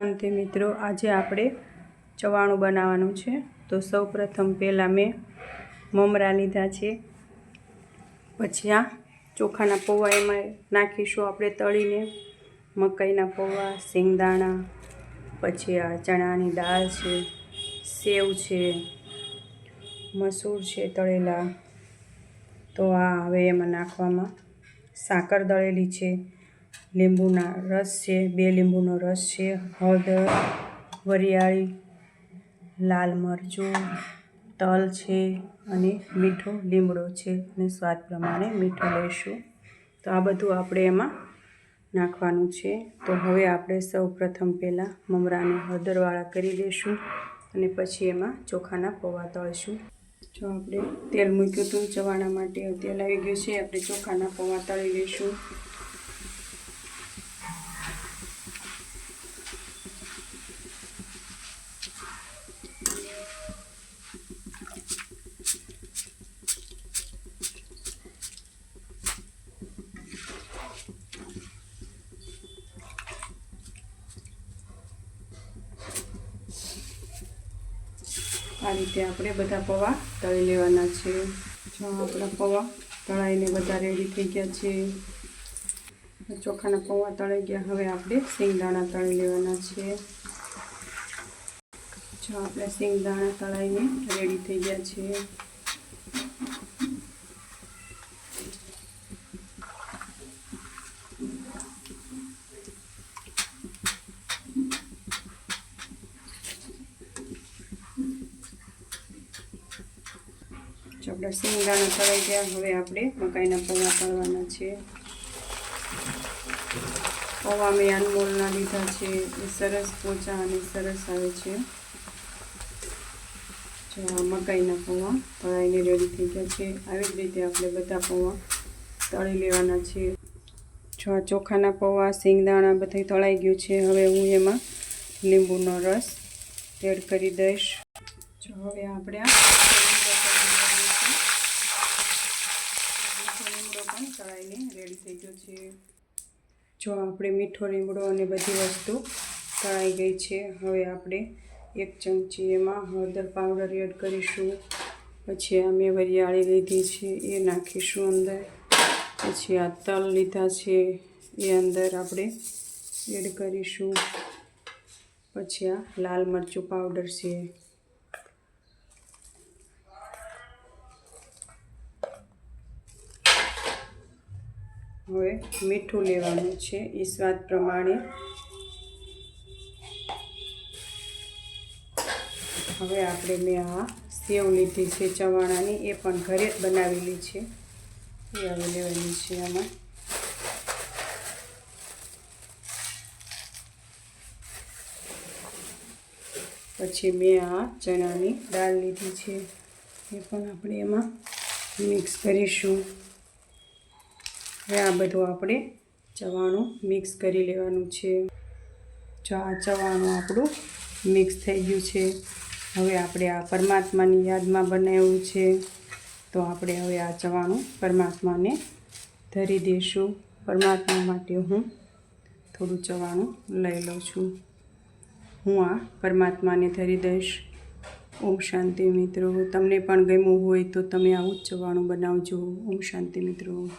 અંતે મિત્રો, આજે આપણે ચવાણું બનાવવાનું છે. તો સૌ પ્રથમ પહેલાં મેં મમરા લીધા છે. પછી આ ચોખાના પૌવા એમાં નાખીશું આપણે તળીને. મકાઈના પૌવા, શેંગદાણા, પછી આ ચણાની દાળ છે, સેવ છે, મસૂર છે તળેલા. તો આ હવે એમાં નાખવામાં સાકર દળેલી છે. લીંબુના રસ છે, બે લીંબુનો રસ છે હળદર વરિયાળી, લાલ મરચું, તલ છે અને મીઠો લીમડો છે અને સ્વાદ પ્રમાણે મીઠું લઈશું. તો આ બધું આપણે એમાં નાખવાનું છે. તો હવે આપણે સૌ પ્રથમ પહેલાં મમરાને હળદરવાળા કરી દઈશું અને પછી એમાં ચોખાના પૌવા તળીશું. જો આપણે તેલ મૂક્યું હતું ચવાણા માટે તેલ આવી ગયું છે. આપણે ચોખાના પૌવા તળી લઈશું. આ રીતે આપણે બધા પૌવા તળી લેવાના છે. જો આપણા પૌવા તળાઈને બધા રેડી થઈ ગયા છે. ચોખાના પૌવા તળાઈ ગયા. હવે આપણે સિંગદાણા તળી લેવાના છે. જો આપણે સિંગદાણા તળાઈને રેડી થઈ ગયા છે. આપણા સિંગદાણા તળાઈ ગયા, હવે આપણે મકાઈના પૌવા તળવાના છે. પૌવા મેં અનમોલના લીધા છે, એ સરસ પોચા અને સરસ આવે છે. જો આ મકાઈના પૌવા તળાઈને રેડી થઈ ગયા છે. આવી જ રીતે આપણે બધા પૌવા તળી લેવાના છે. જો આ ચોખાના પૌવા, શિંગદાણા બધું તળાઈ ગયું છે. હવે હું એમાં લીંબુનો રસ એડ કરી દઈશ. જો હવે આપણે આ લીમડો પણ તળાઈને રેડી થઈ ગયો છે. જો આપણે મીઠો લીમડો અને બધી વસ્તુ તળાઈ ગઈ છે, હવે આપણે એક ચમચી એમાં હળદર પાવડર એડ કરીશું. પછી આ મેં વરિયાળી લીધી છે, એ નાખીશું અંદર. પછી આ તલ લીધા છે, એ અંદર આપણે એડ કરીશું. પછી આ લાલ મરચું પાવડર છે. હવે મીઠું લેવાનું છે એ સ્વાદ પ્રમાણે. હવે આપણે મેં આ સેવ લીધી છે ચવાણાની, એ પણ ઘરે જ બનાવેલી છે. એ હવે લેવાની છે આમાં. પછી મેં આ ચણાની દાળ લીધી છે. એ પણ આપણે એમાં મિક્સ કરીશું. હવે આ બધું આપણે ચવાણું મિક્સ કરી લેવાનું છે. જો આ ચવાણું આપણું મિક્સ થઈ ગયું છે. હવે આપણે આ પરમાત્માની યાદમાં બનાવ્યું છે. તો આપણે હવે આ ચવાણું પરમાત્માને ધરી દઈશું. પરમાત્મા માટે હું થોડું ચવાણું લઈ લઉં છું. હું આ પરમાત્માને ધરી દઈશ. ઓમ શાંતિ મિત્રો. તમને પણ ગમ્યું હોય તો તમે આવું જ ચવાણું બનાવજો. ઓમ શાંતિ મિત્રો.